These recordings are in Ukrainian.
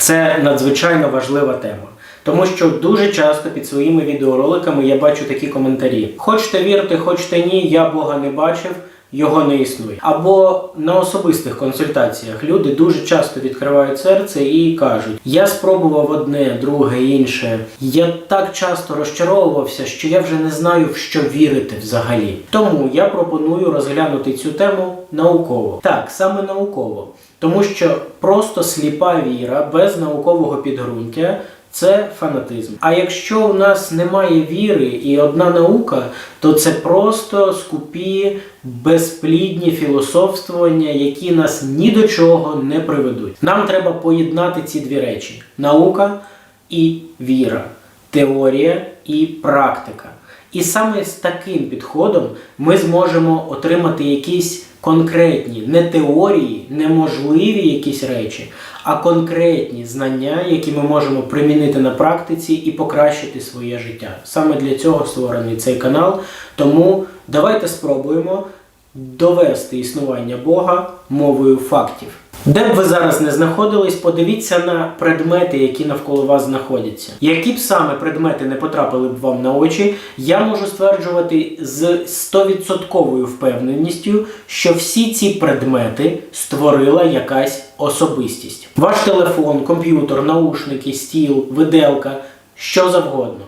Це надзвичайно важлива тема. Тому що дуже часто під своїми відеороликами я бачу такі коментарі: хочете вірити, хочете ні, я Бога не бачив, його не існує. Або на особистих консультаціях люди дуже часто відкривають серце і кажуть: Я спробував одне, друге, інше. Я так часто розчаровувався, що я вже не знаю, в що вірити взагалі. Тому я пропоную розглянути цю тему науково. Так, саме науково. Тому що просто сліпа віра без наукового підґрунтя це фанатизм. А якщо у нас немає віри і одна наука, то це просто скупі, безплідні філософствування, які нас ні до чого не приведуть. Нам треба поєднати ці дві речі: наука і віра, теорія і практика. І саме з таким підходом ми зможемо отримати якісь конкретні, не теорії, неможливі якісь речі, а конкретні знання, які ми можемо примінити на практиці і покращити своє життя. Саме для цього створений цей канал. Тому давайте спробуємо довести існування Бога мовою фактів. Де б ви зараз не знаходились, подивіться на предмети, які навколо вас знаходяться. Які б саме предмети не потрапили б вам на очі, я можу стверджувати з 100% впевненістю, що всі ці предмети створила якась особистість. Ваш телефон, комп'ютер, наушники, стіл, виделка, що завгодно.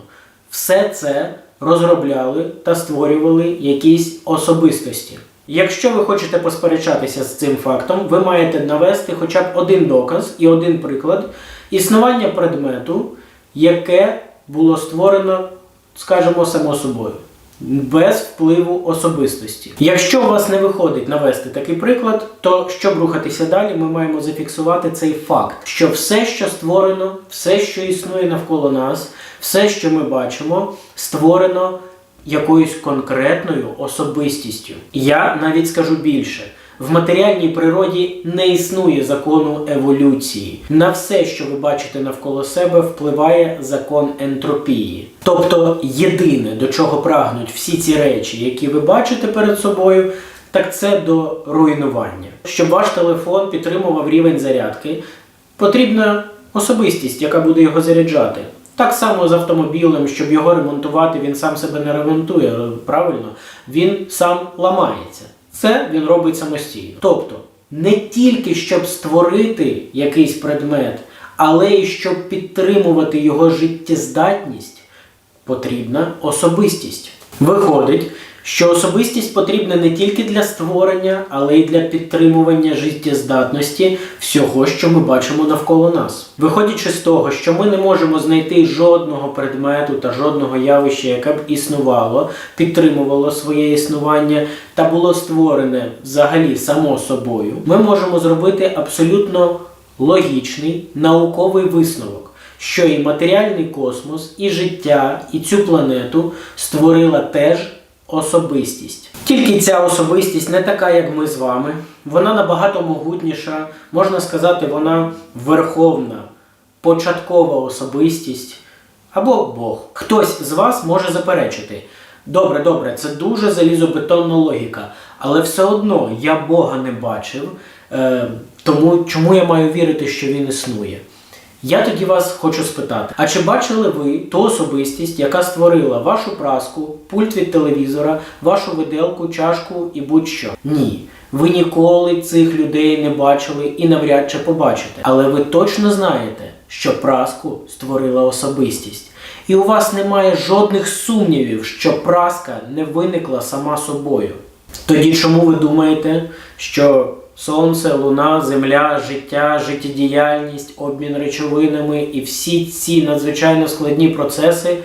Все це розробляли та створювали якісь особистості. Якщо ви хочете посперечатися з цим фактом, ви маєте навести хоча б один доказ і один приклад існування предмету, яке було створено, скажімо, само собою, без впливу особистості. Якщо у вас не виходить навести такий приклад, то щоб рухатися далі, ми маємо зафіксувати цей факт, що все, що створено, все, що існує навколо нас, все, що ми бачимо, створено якоюсь конкретною особистістю. Я навіть скажу більше. В матеріальній природі не існує закону еволюції. На все, що ви бачите навколо себе, впливає закон ентропії. Тобто єдине, до чого прагнуть всі ці речі, які ви бачите перед собою, так це до руйнування. Щоб ваш телефон підтримував рівень зарядки, потрібна особистість, яка буде його заряджати. Так само з автомобілем, щоб його ремонтувати, він сам себе не ремонтує, правильно? Він сам ламається. Це він робить самостійно. Тобто, не тільки щоб створити якийсь предмет, але й щоб підтримувати його життєздатність, потрібна особистість. Виходить, що особистість потрібна не тільки для створення, але й для підтримування життєздатності всього, що ми бачимо навколо нас. Виходячи з того, що ми не можемо знайти жодного предмету та жодного явища, яке б існувало, підтримувало своє існування та було створене взагалі само собою, ми можемо зробити абсолютно логічний науковий висновок. Що і матеріальний космос, і життя, і цю планету створила теж особистість. Тільки ця особистість не така, як ми з вами. Вона набагато могутніша, можна сказати, вона верховна, початкова особистість або Бог. Хтось з вас може заперечити. Добре, добре, це дуже залізобетонна логіка, але все одно я Бога не бачив, е, тому чому я маю вірити, що він існує? Я тоді вас хочу спитати: а чи бачили ви ту особистість, яка створила вашу праску, пульт від телевізора, вашу виделку, чашку і будь-що? Ні. Ви ніколи цих людей не бачили і навряд чи побачите. Але ви точно знаєте, що праску створила особистість. І у вас немає жодних сумнівів, що праска не виникла сама собою. Тоді чому ви думаєте, що Сонце, луна, земля, життя, життєдіяльність, обмін речовинами і всі ці надзвичайно складні процеси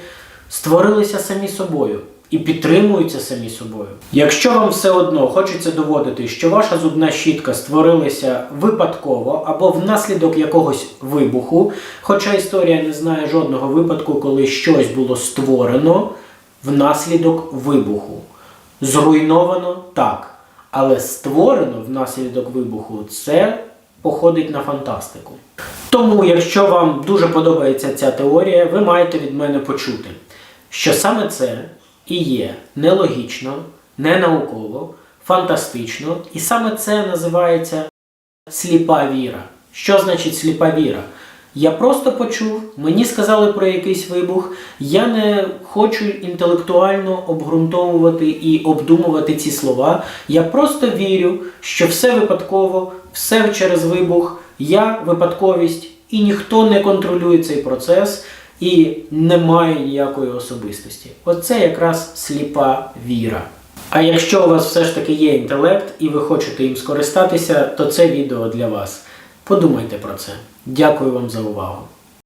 створилися самі собою і підтримуються самі собою. Якщо вам все одно хочеться доводити, що ваша зубна щітка створилася випадково або внаслідок якогось вибуху, хоча історія не знає жодного випадку, коли щось було створено внаслідок вибуху. Зруйновано так. Але створено внаслідок вибуху це походить на фантастику. Тому, якщо вам дуже подобається ця теорія, ви маєте від мене почути, що саме це і є нелогічно, ненауково, фантастично, і саме це називається сліпа віра. Що значить сліпа віра? Я просто почув, мені сказали про якийсь вибух. Я не хочу інтелектуально обґрунтовувати і обдумувати ці слова. Я просто вірю, що все випадково, все через вибух, я випадковість, і ніхто не контролює цей процес і немає ніякої особистості. Оце якраз сліпа віра. А якщо у вас все ж таки є інтелект і ви хочете їм скористатися, то це відео для вас. Подумайте про це. Дякую вам за увагу.